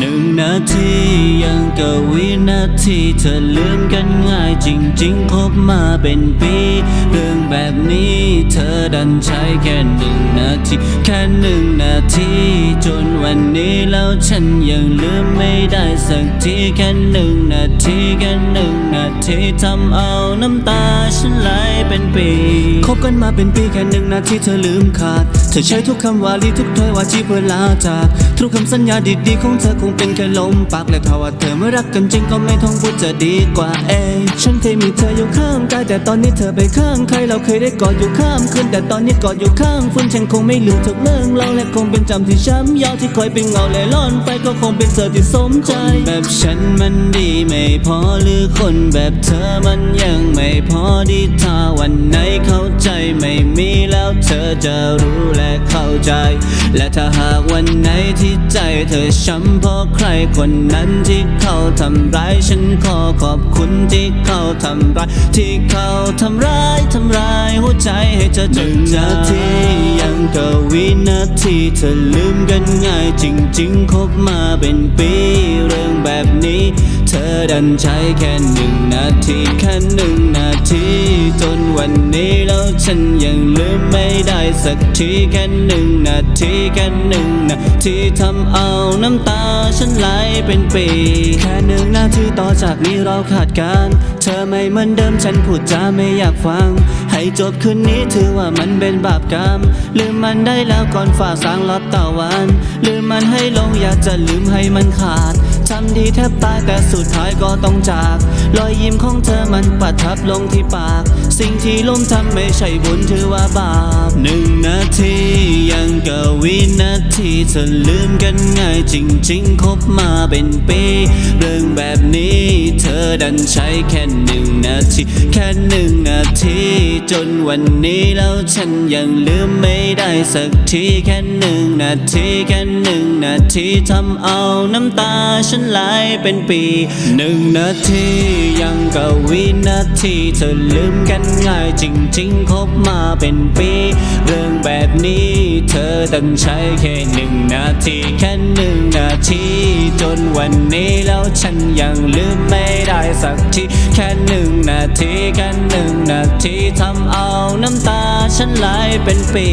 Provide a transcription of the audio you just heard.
หนึ่งนาทียังกับวินาทีเธอลืมกันง่ายจริงๆคบมาเป็นปี เรื่องแบบนี้เธอดันใช้แค่หนึ่งนาที แค่หนึ่งนาที จนวันนี้แล้วฉันยังลืมไม่ได้สักทีแค่หนึ่งนาที ที่ทำเอาน้ำตาฉันไหลเป็นปีคบกันมาเป็นปีแค่หนึ่งนาทีเธอลืมขาด เธอใช้ทุกคำวาลีทุกถ้อยวาจีเพื่อลาจาก ทุกคำสัญญาดีๆของเธอคงเป็นแค่ลมปากและถ้าว่าเธอไม่รักกันจริงก็ไม่ต้องพูดจะดีกว่าเองฉันเคยมีเธออยู่ข้างกายแต่ตอนนี้เธอไปข้างใครเราเคยได้กอดอยู่ข้ามคืนแต่ตอนนี้กอดอยู่ข้างฝุ่นฉันคงไม่ลืมทุกเรื่องเราและคงเป็นจำที่ช้ำยาวที่คอยเป็นเงาและล่อนไปก็คงเป็นเธอที่สมใจ แบบฉันมันดีไม่พอหรือคนแบบเธอมันยังไม่พอดีถ้าวันไหนเข้าใจไม่มีแล้วเธอจะรู้และเข้าใจ และถ้าหากวันไหนที่ใจเธอช้ำเพราะใครคนนั้นที่เขาทำร้ายฉันขอขอบคุณที่เขาทำร้ายที่เขาทำร้ายทำร้ายหัวใจให้เธอจดจำนาทียังกับวินาทีเธอลืมกันง่ายจริงๆคบมาเป็นปีเรื่องแบบนี้ อดันใช้แค่หนึ่งนาทีแค่หนึ่งนาทีจนวันนี้แล้วฉันยังลืมไม่ได้สักทีแค่หนึ่งนาทีแค่หนึ่งนาทีทำเอาน้ำตาฉันไหลเป็นปี แค่หนึ่งนาทีต่อจากนี้เราขาดกัน เธอไม่เหมือนเดิมฉันพูดจาไม่อยากฟัง ให้จบคืนนี้ถือว่ามันเป็นบาปกรรม ลืมมันได้แล้วก่อนฝ่าสางลับตะวัน ลืมมันให้ลงอยากจะลืมให้มันขาด ทำดีแทบตายแต่สุดท้ายก็ต้องจาก รอยยิ้มของเธอมันประทับลงที่ปาก สิ่งที่ล้มทำไม่ใช่บุญถือว่าบาปหนึ่งนาทียังกับวินาทีเธอลืมกันง่ายจริงๆคบมาเป็นปีเรื่องแบบนี้เธอดันใช้แค่หนึ่งนาที แค่หนึ่งนาที จนวันนี้แล้วฉันยังลืมไม่ได้สักทีแค่หนึ่งนาที แค่หนึ่งนาทีทำเอาน้ำตาฉันไหลเป็นปีหนึ่งนาทียังกับวินาทีเธอลืมกันง่ายจริงๆคบมาเป็นปี เรื่องแบบนี้เธอดันใช้แค่หนึ่งนาทีแค่หนึ่งนาทีจนวันนี้แล้วฉันยังลืมไม่ได้สักทีแค่หนึ่งนาทีแค่หนึ่งนาทีทำเอาน้ำตาฉันไหลเป็นปี